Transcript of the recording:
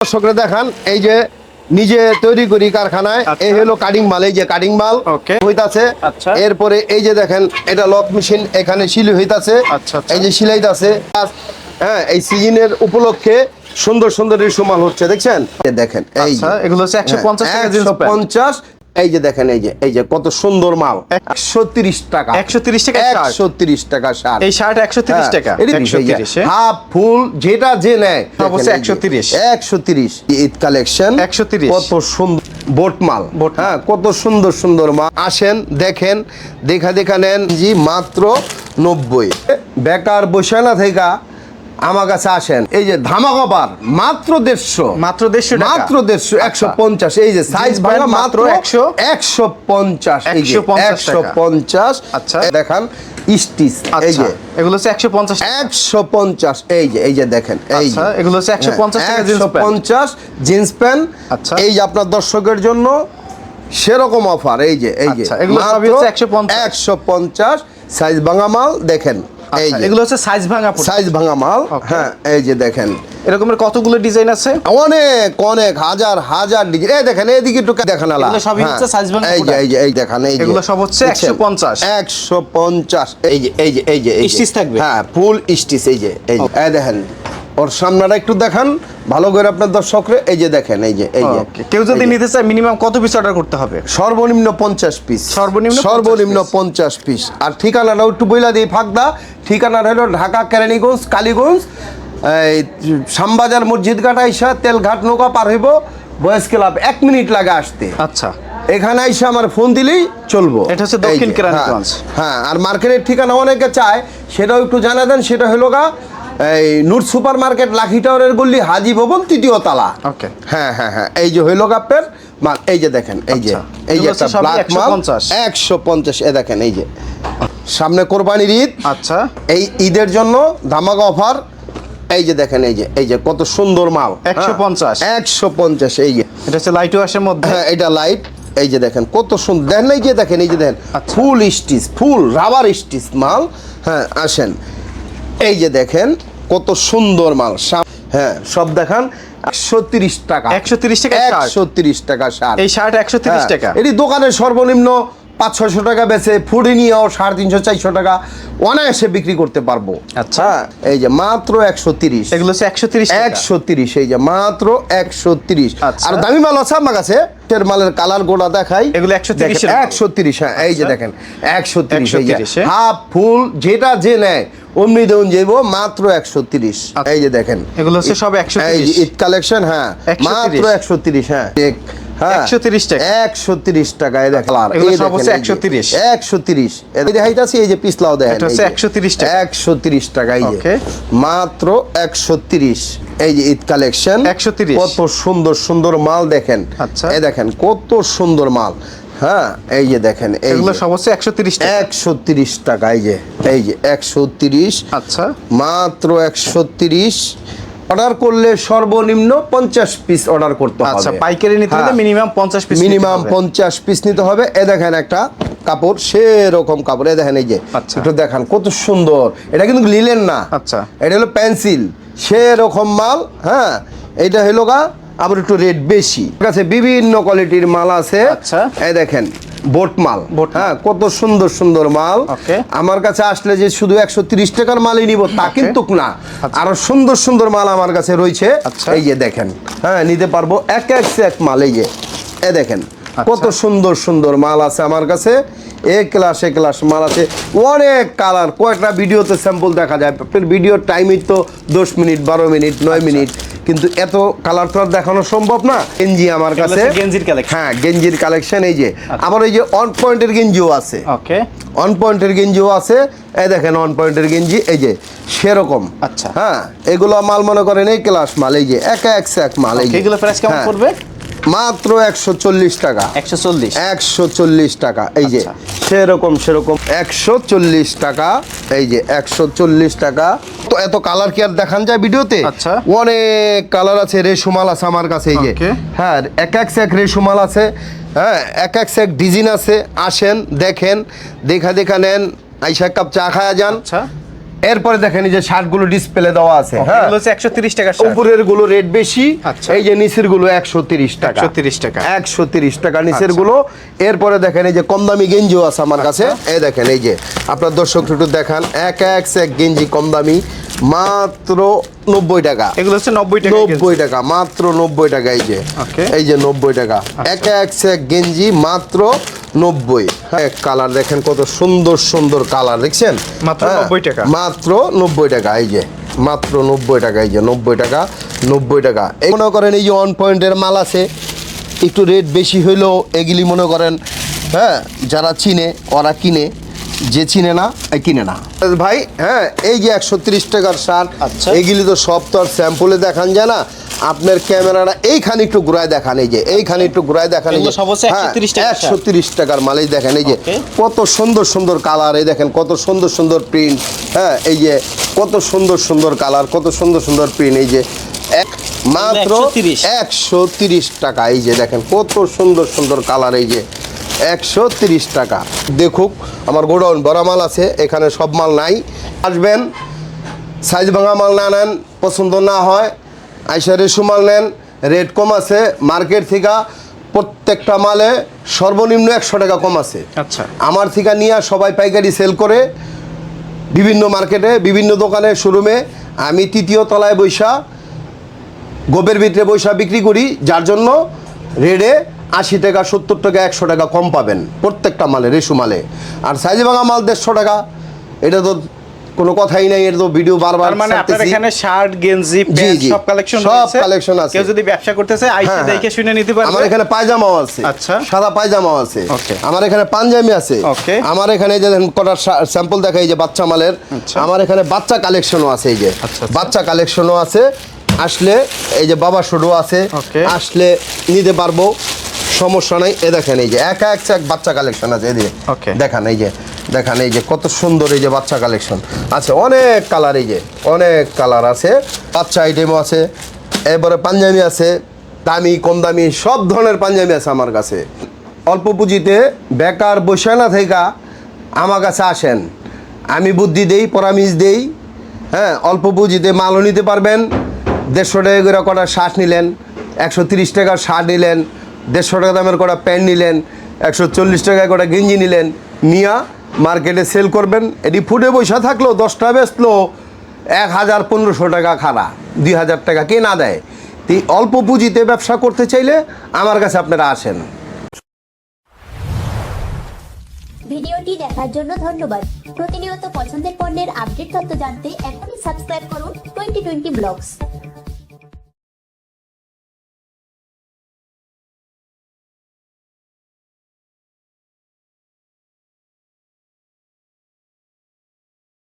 দর্শকরা দেখান এই যে নিজে তৈরি করি কারখানায় আচ্ছা। এই হলো কাটিং মাল এই যে কাটিং মাল হইতাছে। আচ্ছা। এরপরে এই যে দেখেন এটা লক মেশিন এখানে শিলি হইতাছে। আচ্ছা। এই যে সিলাইতাছে হ্যাঁ এই সিজনের উপলক্ষে সুন্দর সুন্দর রেশু মাল হচ্ছে দেখছেন? দেখেন এই এগুলো হচ্ছে 150 টাকা পঞ্চাশ এই যে দেখেন এই যে এই যে কত সুন্দর মাল। একশো তিরিশ টাকা। 130 টাকা শার্ট। একশো তিরিশ টাকা শার্ট। এই শার্ট 130 টাকা। 130 এ? হাফ ফুল যেটা যে নেয়। হচ্ছে 130 একশো তিরিশ। ঈদ কালেকশন। 130 কত সুন্দর বোট মাল। বোট হ্যাঁ কত সুন্দর সুন্দর মাল। আসেন দেখেন দেখা দেখা নেন। জি মাত্র নব্বই। বেকার বসে না থেকে। আমার কাছে আসেন। এই যে ধামাকাবার মাত্র দেড়শো। মাত্র 150 টাকা। মাত্র দেড়শো একশো আচ্ছা। পঞ্চাশ। এই যে সাইজ ভাঙা মাত্র একশো। একশো পঞ্চাশ। এই যে 150 একশো পঞ্চাশ। আচ্ছা। দেখান স্টিচ। এই আচ্ছা। যে। এগুলো হচ্ছে 150 টাকা। একশো পঞ্চাশ। এই যে এই যে দেখেন এই আচ্ছা, এগুলো হচ্ছে 150 টাকা জিন্স একশো পঞ্চাশ জিন্স প্যান্ট। আচ্ছা। এই যে আপনার দর্শকের জন্য সেরকম অফার। এই যে এই যে। এগুলো সবই হচ্ছে 150 একশো পঞ্চাশ। সাইজ ভাঙা মাল দেখেন। এই আচ্ছা, যে। এগুলো হচ্ছে সাইজ ভাঙা সাইজ ভাঙা মাল। হ্যাঁ এই যে দেখেন। এরকমের কতগুলো ডিজাইন আছে? অনেক অনেক হাজার হাজার ডিজাইন এই দেখেন এইদিকে একটু দেখান আলা। এগুলো সবই হচ্ছে সাইজ ভাঙা এই যে এই যে এই দেখেন এই যে। এগুলো সব হচ্ছে 150 একশো পঞ্চাশ। এই যে এই যে এই যে এই যে। স্টিচ থাকবে? হ্যাঁ ফুল স্টিচ এই যে এই যে। এই দেখেন ওর সামনেটা একটু দেখান। ভালো করে আপনার দর্শকরে এই যে দেখেন এই যে এই যে। কেউ যদি নিতে চায় মিনিমাম কত পিস অর্ডার করতে হবে? সর্বনিম্ন পঞ্চাশ পিস সর্বনিম্ন সর্বনিম্ন। পঞ্চাশ পিস আর ঠিকানাটাও একটু বইলা দিই ফাঁকদা। ঠিকানাটা হলো ঢাকা কেরানীগঞ্জ কালীগঞ্জ। এই শ্যামবাজার মসজিদ ঘাট আইসা তেলঘাট নৌকা পার হইব। বয়স ক্লাব এক মিনিট লাগে আসতে। আচ্ছা। এখানে আইসা আমার ফোন দিলেই চলবো। এটা হচ্ছে দক্ষিণ হ্যাঁ, কেরানীগঞ্জ। হ্যাঁ আর মার্কেটের ঠিকানা অনেকে চায় সেটাও একটু জানা দেন সেটা হলো গা এই নূর সুপার মার্কেট লাখি টাওয়ারের গল্লি হাজি ভবন তৃতীয় তালা। ওকে। হ্যাঁ হ্যাঁ হ্যাঁ এই যে হইল কাপের মাল এই যে দেখেন এই যে আচ্ছা। এই যে একটা ব্ল্যাক মাল একশো পঞ্চাশ। এ দেখেন এই যে। সামনে কোরবানির ঈদ। আচ্ছা। এই ঈদের জন্য ধামাকা অফার। এই যে দেখেন এই যে এই যে কত সুন্দর মাল। 150 একশো পঞ্চাশ। এই যে। এটা হচ্ছে লাইট ওয়াশের মধ্যে। হ্যাঁ এটা লাইট এই যে দেখেন কত সুন্দর। দেখেন এই যে দেখেন এই যে দেখেন। Full stitch full rubber stitch মাল। হ্যাঁ আসেন। এই যে দেখেন কত সুন্দর মাল। হ্যাঁ সব দেখান। একশো তিরিশ টাকা। 130 টাকা শার্ট। একশো তিরিশ টাকা শার্ট। এই শার্ট একশো তিরিশ টাকা। এটি দোকানের সর্বনিম্ন পাঁচ ছয়শো টাকা বেচে ফুডে নিয়েও সাড়ে তিনশো চারশো টাকা অনায়াসে বিক্রি করতে পারব আচ্ছা। হ্যাঁ, এই যে মাত্র একশো তিরিশ এগুলো হচ্ছে 130 টাকা একশো তিরিশ এই যে মাত্র একশো তিরিশ আচ্ছা। আর দামি মাল আছে আমার কাছে এর মালের কালার দেখাই এগুলো 130 এর মাল। একশো তিরিশ হ্যাঁ এই যে আচ্ছা। দেখেন একশো তিরিশ 130 এ? হাফ ফুল যেটা যে নেয় অমনি দেউন যাইব মাত্র একশো তিরিশ আচ্ছা। এই যে দেখেন এগুলো হচ্ছে সব 130 এই যে ঈদ কালেকশন হ্যাঁ মাত্র একশো তিরিশ হ্যাঁ হ্যাঁ। 130 টাকা। একশো তিরিশ টাকা এই দেখেন। আর এগুলো এই সব দেখেন, হচ্ছে এই যে, 130 একশো তিরিশ। এই এই যে পিছলাও দেখেন এটা হচ্ছে 130 টাকা। একশো তিরিশ টাকা এই যে। Okay. মাত্র একশো তিরিশ। এই যে ঈদ কালেকশন। 130 কত সুন্দর সুন্দর মাল দেখেন। আচ্ছা। এই দেখেন কত সুন্দর মাল। হ্যাঁ এই যে দেখেন এই এগুলো যে, সব হচ্ছে 130 টাকা। একশো তিরিশ টাকা এই যে এই যে একশো তিরিশ। আচ্ছা। মাত্র একশো তিরিশ। অর্ডার করলে সর্বনিম্ন পঞ্চাশ পিস অর্ডার করতে হবে। আচ্ছা পাইকারি নিতে হলে মিনিমাম 50 পিস মিনিমাম পঞ্চাশ পিস নিতে হবে। এ দেখেন একটা কাপড় সেরকম কাপড়। এ দেখেন এই যে আচ্ছা। একটু দেখান কত সুন্দর। এটা কিন্তু লিলেন না। আচ্ছা। এটা হলো পেন্সিল সেরকম মাল হ্যাঁ। এটা হলো গা আবার একটু রেট বেশি। ঠিক আছে বিভিন্ন কোয়ালিটির মাল আছে। আচ্ছা। এই দেখেন বোট মাল হ্যাঁ কত সুন্দর সুন্দর মাল. আমার কাছে আসলে যে শুধু একশো তিরিশ টাকার মালই নিব তা. কিন্তু না আচ্ছা। আরও সুন্দর সুন্দর মাল আমার কাছে রয়েছে আচ্ছা। এই যে দেখেন হ্যাঁ নিতে পারব এক এক এক মাল এই যে এ দেখেন আচ্ছা। কত সুন্দর সুন্দর মাল আছে আমার কাছে এ ক্লাস এ ক্লাস মাল আছে অনেক কালার কয়েকটা ভিডিওতে স্যাম্পল দেখা যায় ভিডিওর টাইমই তো দশ মিনিট বারো মিনিট। নয় মিনিট কিন্তু এত কালার তো আর দেখানো সম্ভব না। গেঞ্জি আমার কাছে। গেঞ্জির কালেকশন হ্যাঁ গেঞ্জির কালেকশন এই যে। আবার এই যে অন পয়েন্টের গেঞ্জিও আছে। ওকে। অন পয়েন্টের গেঞ্জিও আছে। এই দেখেন অন পয়েন্টের গেঞ্জি এই যে সেরকম। আচ্ছা। হ্যাঁ এগুলো মাল মনে করেন এই ক্লাস মাল এই যে এক এক এক মাল এই যে। এগুলো প্রাইস কেমন করবে পড়বে? মাত্র একশো চল্লিশ টাকা। 140 একশো চল্লিশ টাকা এই যে। আচ্ছা। সেরকম সেরকম। একশো চল্লিশ টাকা এই যে একশো চল্লিশ টাকা। তো এত কালার কি আর দেখান যায় ভিডিওতে? আচ্ছা। অনেক কালার আছে রেশমাল আছে আমার কাছে এই যে। হ্যাঁ এক এক এক রেশমাল আছে হ্যাঁ এক এক এক ডিজাইন আছে। আসেন দেখেন দেখা দেখা নেন আইসা এক কাপ চা খায়া যান। আচ্ছা। এরপরে দেখেন এই যে শার্টগুলো ডিসপ্লে দেওয়া আছে হ্যাঁ এগুলো হচ্ছে একশো তিরিশ টাকা শার্ট উপরেরগুলো রেট বেশি আচ্ছা। এই যে নিচেরগুলো একশো তিরিশ টাকা 130 টাকা। আচ্ছা। একশো তিরিশ টাকা নিচেরগুলো এরপরে দেখেন এই যে কম দামি গেঞ্জিও আছে আমার কাছে আচ্ছা। এই দেখেন এই যে আপনার দর্শক একটু দেখান এক এক এক গেঞ্জি কম দামি মাত্র নব্বই টাকা। এগুলো হচ্ছে নব্বই টাকা নব্বই টাকা মাত্র নব্বই টাকা এই যে. এই যে নব্বই টাকা। এক এক সেক গেঞ্জি মাত্র নব্বই। এক কালার দেখেন কত সুন্দর সুন্দর কালার দেখছেন? মাত্র হ্যাঁ, 90 টাকা। মাত্র নব্বই টাকা এই যে। মাত্র নব্বই টাকা এই যে নব্বই টাকা নব্বই টাকা। এই মনে করেন এই যে ওয়ান পয়েন্টের মাল আছে একটু রেট বেশি হইলেও এগুলি মনে করেন হ্যাঁ যারা চিনে ওরা কিনে। যে চিনে না কিনে না। ভাই হ্যাঁ এই যে একশো তিরিশ টাকার শার্ট আচ্ছা। এইগুলি তো সব তো আর স্যাম্পলে দেখান যায় না। আপনার ক্যামেরাটা এইখানে একটু ঘুরায় দেখান এই যে এইখানে একটু ঘুরায় দেখান এই এগুলো যে সব হচ্ছে 130 টাকার একশো তিরিশ টাকার মালেই দেখেন এই যে কত সুন্দর সুন্দর কালার এই দেখেন কত সুন্দর সুন্দর প্রিন্ট হ্যাঁ এই যে কত সুন্দর সুন্দর কালার কত সুন্দর সুন্দর প্রিন্ট এই যে এক মাত্র একশো তিরিশ টাকা এই যে দেখেন কত সুন্দর সুন্দর কালার এই যে একশো তিরিশ টাকা। দেখুক আমার গোডাউন বড় মাল আছে এখানে সব মাল নাই। আসবেন সাইজ ভাঙা মাল না নেন পছন্দ না হয় আইসা রেশু মাল নেন রেট কম আছে মার্কেট থেকে প্রত্যেকটা মালে সর্বনিম্ন একশো টাকা কম আছে। আচ্ছা। আমার থেকে নিয়ে সবাই পাইকারি সেল করে বিভিন্ন মার্কেটে বিভিন্ন দোকানে শোরুমে আমি তৃতীয় তলায় বৈশা গোবের ভিতরে বৈশা বিক্রি করি যার জন্য রেডে আশি টাকা সত্তর টাকা একশো টাকা কম পাবেন প্রত্যেকটা মালে রেশু মালে আর সাইজে ভাঙা মাল দেড়শো টাকা এটা তো কোনো কথাই নাই এটা তো ভিডিও বারবার মানে আপনার এখানে শার্ট গেঞ্জি প্যান্ট। সব কালেকশন সব collection আছে। কেউ যদি ব্যবসা করতে চায় আইসি হ্যাঁ, দেখে হ্যাঁ। শুনে নিতে পারবে আমার এখানে পায়জামাও আছে আচ্ছা। সাদা পায়জামাও আছে. আমার এখানে পাঞ্জাবি আছে Okay. আমার এখানে এই যে দেখেন কটার স্যাম্পল দেখাই যে বাচ্চা মালের আচ্ছা। আমার এখানে বাচ্চা কালেকশনও আছে এই যে আচ্ছা, আচ্ছা। বাচ্চা কালেকশনও আছে আসলে এই যে বাবা শুডও আছে. আসলে নিতে পারব সমস্যা নাই। এ দেখেন এই যে একা এক এক বাচ্চা কালেকশন আছে যে। Okay. দেখান এই যে দেখান এই যে কত সুন্দর এই যে বাচ্চা কালেকশন আছে অনেক কালার এই যে অনেক কালার আছে। বাচ্চা আইটেমও আছে। এবারে পাঞ্জাবি আছে দামি কম দামি সব ধরনের পাঞ্জাবি আছে আমার কাছে। অল্প পুঁজিতে বেকার বসে না থেকে আমার কাছে আসেন। আমি বুদ্ধি দেই পরামর্শ দেই হ্যাঁ অল্প পুঁজিতে মালও নিতে পারবেন। দেড়শো টাকা করে কটা শার্ট নিলেন একশো তিরিশ টাকার শার্ট নিলেন দেড়শো টাকা দামের কটা প্যান্ট নিলেন, একশো চল্লিশ টাকায় কটা গেঞ্জি নিলেন, নিয়া মার্কেটে সেল করবেন, এটি ফুটে বৈশা থাকল দশটা বেচলো এক হাজার পনেরোশো টাকা খাড়া দুই হাজার টাকা কে না দেয়। তো অল্প পুঁজিতে ব্যবসা করতে চাইলে আমার কাছে আপনারা আসেন। ভিডিওটি দেখার জন্য ধন্যবাদ। প্রতিনিয়ত পছন্দের পণ্যের আপডেট তথ্য জানতে এখনই সাবস্ক্রাইব করুন টোয়েন্টি টোয়েন্টি ব্লগস।